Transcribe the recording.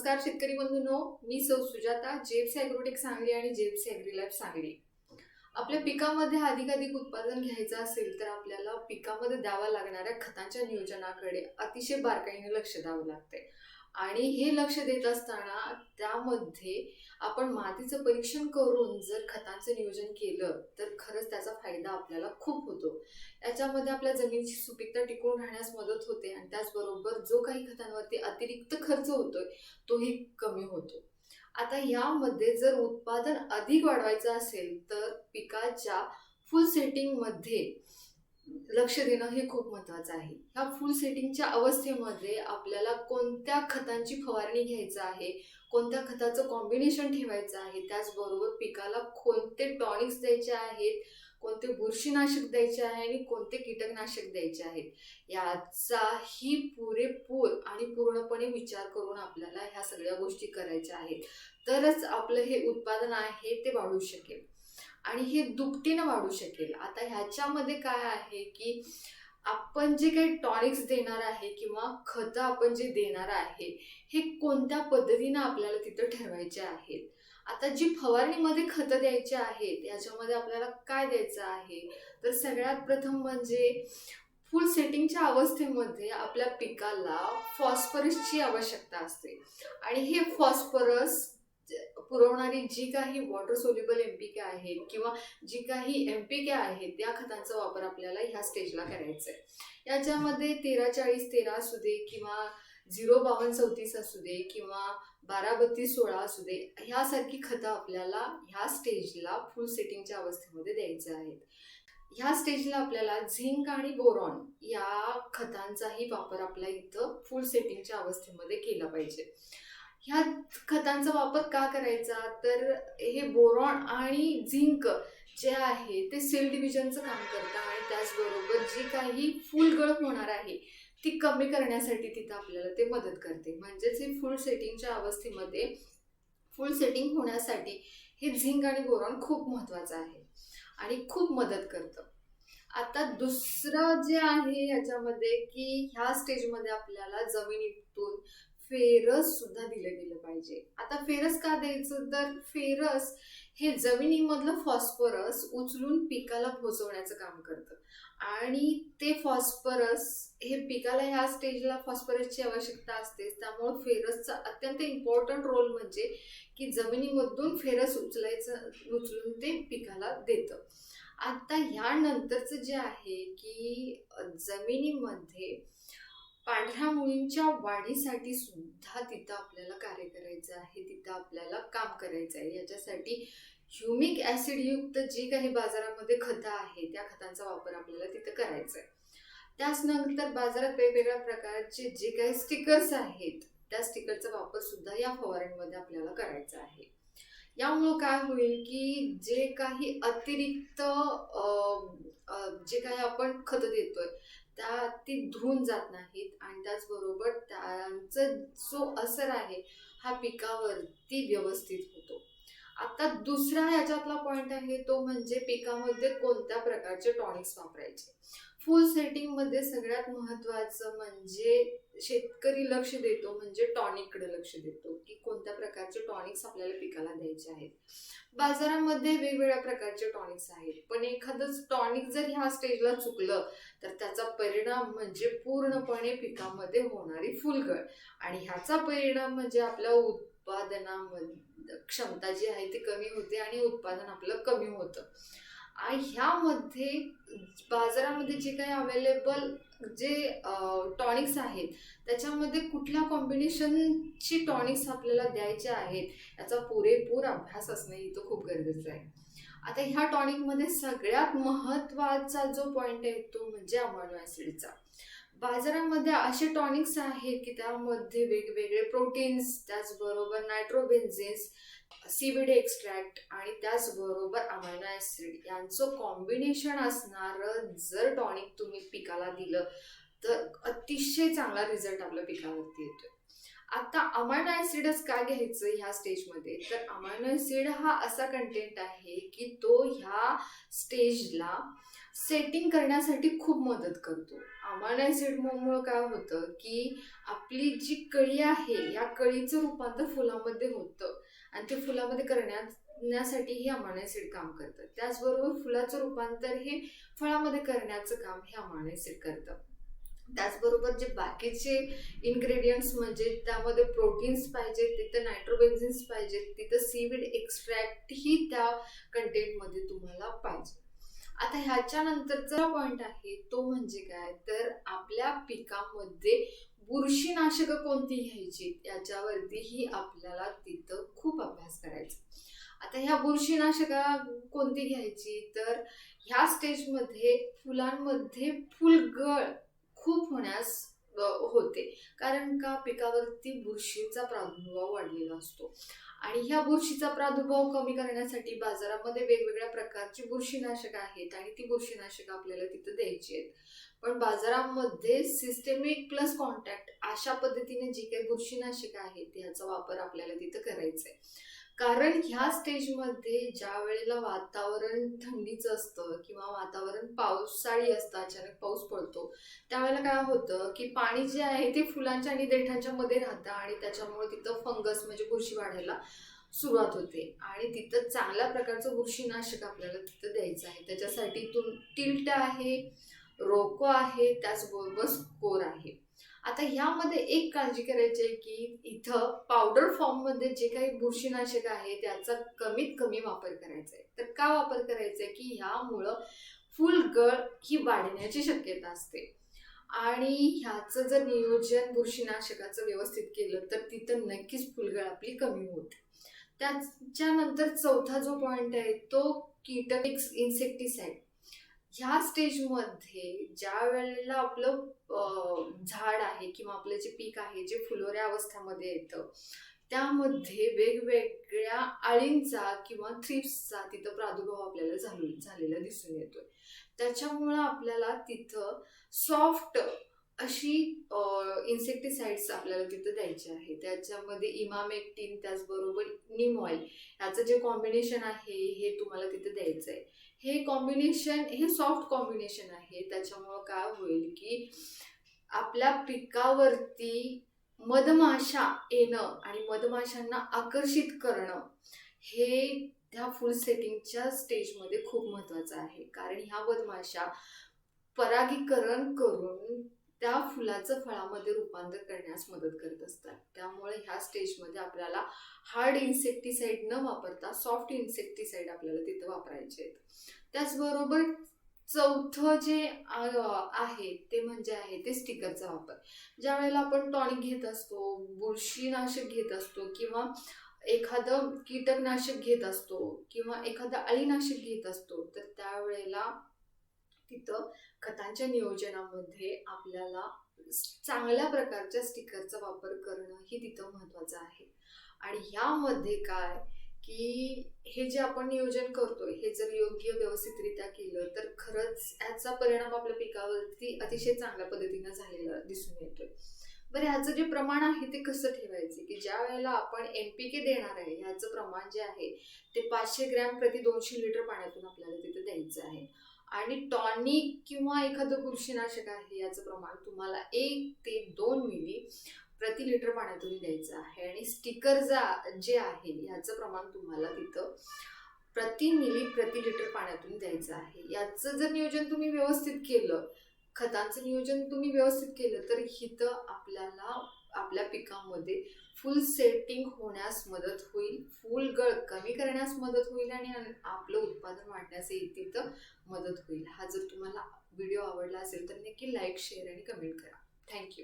नमस्कार शेतकरी बंधूंनो. मी सौ सुजाता जेप्स ॲग्रोटेक सांगली आणि जेप्स ॲग्री सांगली. आपल्या पिकामध्ये अधिकाधिक उत्पादन घ्यायचं असेल तर आपल्याला पिकामध्ये द्यावा लागणाऱ्या खतांच्या नियोजनाकडे अतिशय बारकाईने लक्ष द्यावं लागते आणि हे लक्ष देत असताना त्यामध्ये आपण मातीचं परीक्षण करून जर खतांचं नियोजन केलं तर खरंच त्याचा फायदा आपल्याला खूप होतो. याच्यामध्ये आपल्या जमिनीची सुपीकता टिकून राहण्यास मदत होते आणि त्याचबरोबर जो काही खतांवरती अतिरिक्त खर्च होतोय तोही कमी होतो. आता यामध्ये जर उत्पादन अधिक वाढवायचं असेल तर पिकाच्या फुल सेटिंगमध्ये लक्ष देणं हे खूप महत्त्वाचं आहे. ह्या फुल सेटिंगच्या अवस्थेमध्ये आपल्याला कोणत्या खतांची फवारणी घ्यायचं आहे कोणत्या खताचं कॉम्बिनेशन ठेवायचं आहे त्याचबरोबर पिकाला कोणते टॉनिक्स द्यायचे आहेत कोणते बुरशीनाशक द्यायचे आहे आणि कोणते कीटकनाशक द्यायचे आहेत. याचाही पुरेपूर आणि पूर्णपणे विचार करून आपल्याला ह्या सगळ्या गोष्टी करायच्या आहेत. तरच आपलं हे उत्पादन आहे ते वाढू शकेल. आणि हे दुपटीनं वाढू शकेल. आता ह्याच्यामध्ये काय आहे की आपण जे काही टॉनिक्स देणार आहे किंवा खतं आपण जे देणार आहे हे कोणत्या पद्धतीनं आपल्याला तिथं ठरवायचे आहेत? आता जी फवारणीमध्ये खतं द्यायची आहेत याच्यामध्ये आपल्याला काय द्यायचं आहे? तर सगळ्यात प्रथम म्हणजे फुल सेटिंगच्या अवस्थेमध्ये आपल्या पिकाला फॉस्फरसची आवश्यकता असते. आणि हे फॉस्फरस पुरवणारी जी काही वॉटर सोल्युबल एमपीके के आहेत किंवा जी काही एमपीके के आहेत त्या खतांचा वापर आपल्याला ह्या स्टेजला करायचा आहे याच्यामध्ये तेरा चाळीस तेरा असू दे किंवा झिरो बावन्न चौतीस असू दे किंवा बारा बत्तीस सोळा असू दे ह्यासारखी खतं आपल्याला ह्या स्टेजला फुल सेटिंगच्या अवस्थेमध्ये द्यायचं आहेत. ह्या स्टेजला आपल्याला झिंक आणि बोरॉन या खतांचाही वापर आपल्या इथं फुल सेटिंगच्या अवस्थेमध्ये केला पाहिजे. ह्या खतांचा वापर का करायचा? तर हे बोरॉन आणि झिंक जे आहे ते सेल डिव्हिजनचं काम करतं आणि त्याचबरोबर जी काही फुलगळ होणार आहे ती कमी करण्यासाठी तिथं आपल्याला ते मदत करते. म्हणजेच हे फुल सेटिंगच्या अवस्थेमध्ये फुल सेटिंग होण्यासाठी हे झिंक आणि बोरॉन खूप महत्त्वाचं आहे आणि खूप मदत करतं. आता दुसरं जे आहे याच्यामध्ये की ह्या स्टेजमध्ये आपल्याला जमिनीतून फेरस सुद्धा दिलं गेलं पाहिजे. आता फेरस का द्यायचं? तर फेरस हे जमिनीमधलं फॉस्फरस उचलून पिकाला पोचवण्याचं काम करतं. आणि ते फॉस्फरस हे पिकाला ह्या स्टेजला फॉस्फरसची आवश्यकता असते त्यामुळं फेरसचा अत्यंत इम्पॉर्टंट रोल म्हणजे की जमिनीमधून फेरस उचलायचं उचलून ते पिकाला देतं. आता ह्यानंतरचं जे आहे की जमिनीमध्ये पांढऱ्या मुळींच्या वाढीसाठी सुद्धा तिथं आपल्याला कार्य करायचं आहे तिथं आपल्याला काम करायचं आहे. याच्यासाठी ह्युमिक ॲसिडयुक्त जी काही बाजारामध्ये खतं आहे त्या खतांचा वापर आपल्याला तिथं करायचा आहे. त्याच नंतर बाजारात वेगवेगळ्या प्रकारचे जे काही स्टिकर्स आहेत त्या स्टिकरचा वापर सुद्धा या फवारणीमध्ये आपल्याला करायचा आहे. यामुळं काय होईल की जे काही अतिरिक्त जे काही आपण खतं देतोय त्या ती धुवून जात नाहीत आणि त्याचबरोबर त्यांचा जो असर आहे हा पिकावरती व्यवस्थित होतो. आता दुसरा याच्यातला पॉईंट आहे तो म्हणजे पिकामध्ये कोणत्या प्रकारचे टॉनिक्स वापरायचे? फुल सेटिंगमध्ये सगळ्यात महत्त्वाचं म्हणजे शेतकरी लक्ष देतो म्हणजे टॉनिककडे लक्ष देतो की कोणत्या प्रकारचे टॉनिक्स आपल्याला पिकाला द्यायचे आहेत. बाजारामध्ये वेगवेगळ्या प्रकारचे टॉनिक्स आहेत पण एखादंच टॉनिक जर ह्या स्टेजला चुकलं तर त्याचा परिणाम म्हणजे पूर्णपणे पिकामध्ये होणारी फुलगळ. आणि ह्याचा परिणाम म्हणजे आपल्या उत्पादनामध्ये क्षमता जी आहे ती कमी होते आणि उत्पादन आपलं कमी होतं. आणि ह्यामध्ये बाजारामध्ये जे काही अवेलेबल जे टॉनिक्स आहेत त्याच्यामध्ये कुठल्या कॉम्बिनेशनची टॉनिक्स आपल्याला द्यायचे आहेत याचा पुरेपूर अभ्यास असणं इथं खूप गरजेचं आहे. आता ह्या टॉनिकमध्ये सगळ्यात महत्त्वाचा जो पॉईंट आहे तो म्हणजे अमायनो ॲसिडचा. बाजारामध्ये असे टॉनिक्स आहेत की त्यामध्ये वेगवेगळे प्रोटीन्स त्याचबरोबर नायट्रोबेन्झिन्स सीबीडी एक्स्ट्रॅक्ट आणि त्याचबरोबर अमायनो ॲसिड यांचं कॉम्बिनेशन असणारं जर टॉनिक तुम्ही पिकाला दिलं तर अतिशय चांगला रिझल्ट आपल्या पिकावरती येतोय. आता अमायनो ॲसिडच का घ्यायचं ह्या स्टेजमध्ये तर अमायनो ऍसिड हा असा कंटेंट आहे की तो ह्या स्टेजला सेटिंग करण्यासाठी खूप मदत करतो. अमायनो ॲसिडमुळं काय होतं की आपली जी कळी आहे या कळीचं रूपांतर फुलामध्ये होतं. आणि ते फुलामध्ये करण्यासाठी हे अमायनो ऍसिड काम करतं. त्याचबरोबर फुलाचं रूपांतर हे फळामध्ये करण्याचं काम हे अमायनो ऍसिड करतं. त्याचबरोबर जे बाकीचे इन्ग्रेडियंट्स म्हणजे त्यामध्ये प्रोटीन्स पाहिजेत तिथं नायट्रोबेन्झिन्स पाहिजेत तिथं सीविड एक्स्ट्रॅक्ट ही त्या कंटेंटमध्ये तुम्हाला पाहिजे. आता ह्याच्यानंतरचा पॉईंट आहे तो म्हणजे काय? तर आपल्या पिकामध्ये बुरशीनाशक कोणती घ्यायची? याच्यावरतीही आपल्याला तिथं खूप अभ्यास करायचा. आता ह्या बुरशीनाशका कोणती घ्यायची? तर ह्या स्टेजमध्ये फुलांमध्ये फुलगळ खूप होण्यास होते. कारण का? पिकावरती बुरशीचा प्रादुर्भाव वाढलेला असतो. आणि ह्या बुरशीचा प्रादुर्भाव कमी करण्यासाठी बाजारामध्ये वेगवेगळ्या प्रकारची बुरशीनाशक आहेत आणि ती बुरशीनाशक आपल्याला तिथं द्यायची आहेत. पण बाजारामध्ये सिस्टेमिक प्लस कॉन्टॅक्ट अशा पद्धतीने जी काही बुरशीनाशक आहेत याचा वापर आपल्याला तिथं करायचा आहे. कारण ह्या स्टेजमध्ये ज्या वेळेला वातावरण थंडीचं असतं किंवा वातावरण पावसाळी असतं अचानक पाऊस पडतो त्यावेळेला काय होतं की पाणी जे आहे ते फुलांच्या आणि देठांच्या मध्ये राहतं आणि त्याच्यामुळे तिथं फंगस म्हणजे बुरशी वाढायला सुरुवात होते. आणि तिथं चांगल्या प्रकारचं बुरशीनाशक आपल्याला तिथं द्यायचं आहे. त्याच्यासाठी तुम टिल्ट आहे रोको आहे त्याचबरोबर स्कोर आहे. आता ह्यामध्ये एक काळजी करायची आहे की इथं पावडर फॉर्ममध्ये जे काही बुरशीनाशक आहे त्याचा कमीत कमी वापर करायचा आहे. तर का वापर करायचा आहे की ह्यामुळं फुलगळ ही वाढण्याची शक्यता असते. आणि ह्याचं जर नियोजन बुरशीनाशकाचं व्यवस्थित केलं तर तिथं नक्कीच फुलगळ आपली कमी होते. त्याच्यानंतर चौथा जो पॉईंट आहे तो कीटक इन्सेक्टिसाईड ह्या स्टेजमध्ये ज्या वेळेला आपलं झाड आहे किंवा आपलं जे पीक आहे जे फुलोऱ्या अवस्थेमध्ये येतं त्यामध्ये वेगवेगळ्या आळींचा किंवा थ्रिप्सचा तिथं प्रादुर्भाव आपल्याला झालेला दिसून येतोय. त्याच्यामुळं आपल्याला तिथं सॉफ्ट अशी इन्सेक्टिसाइड्स आपल्याला तिथं द्यायचे आहे. त्याच्यामध्ये इमामेक्टिन त्याचबरोबर निम ऑइल याचं जे कॉम्बिनेशन आहे हे तुम्हाला तिथं द्यायचं आहे हे कॉम्बिनेशन हे सॉफ्ट कॉम्बिनेशन आहे. त्याच्यामुळं काय होईल की आपल्या पिकावरती मधमाशा येणं आणि मधमाशांना आकर्षित करणं हे त्या फुल सेटिंगच्या स्टेजमध्ये खूप महत्त्वाचं आहे. कारण ह्या मधमाशा परागीकरण करून त्या फुलाचं फळामध्ये रूपांतर करण्यास मदत करत असतात. त्यामुळे ह्या स्टेजमध्ये आपल्याला हार्ड इन्सेक्टिसाइड न वापरता सॉफ्ट इन्सेक्टिसाइड आपल्याला तिथं वापरायचे आहेत. त्याचबरोबर चौथं जे आहे ते म्हणजे आहे ते स्टिकरचा वापर. ज्या वेळेला आपण टॉनिक घेत असतो बुरशीनाशक घेत असतो किंवा एखादं कीटकनाशक घेत असतो किंवा एखादं अळीनाशक घेत असतो तर त्यावेळेला तिथं खतांच्या नियोजनामध्ये आपल्याला चांगल्या प्रकारच्या स्टिकरचा वापर करणं ही तिथं महत्वाचं आहे. आणि ह्यामध्ये काय की हे जे आपण नियोजन करतोय हे जर योग्य व्यवस्थितरित्या केलं तर खरंच याचा परिणाम आपल्या पिकावरती अतिशय चांगल्या पद्धतीनं झालेला दिसून येतोय. बरं ह्याचं जे प्रमाण आहे ते कसं ठेवायचं? की ज्या वेळेला आपण एम पी के देणार आहे ह्याचं प्रमाण जे आहे ते पाचशे ग्रॅम प्रति दोनशे लिटर पाण्यातून आपल्याला तिथं द्यायचं आहे. आणि टॉनिक किंवा एखादं बुरशीनाशक आहे याचं प्रमाण तुम्हाला एक ते दोन मिली प्रति लिटर पाण्यातून द्यायचं आहे. आणि स्टिकर जा जे आहे याचं प्रमाण तुम्हाला तिथं प्रति मिली प्रति लिटर पाण्यातून द्यायचं आहे. याचं जर नियोजन तुम्ही व्यवस्थित केलं खतांचं नियोजन तुम्ही व्यवस्थित केलं तर हिथं आपल्याला आपल्या पिकामध्ये फुल सेटिंग होण्यास मदत होईल फुल गळ कमी करण्यास मदत होईल आणि आपलं उत्पादन वाढण्यास तिथं मदत होईल. हा जर तुम्हाला व्हिडिओ आवडला असेल तर नक्की लाईक शेअर आणि कमेंट करा. Thank you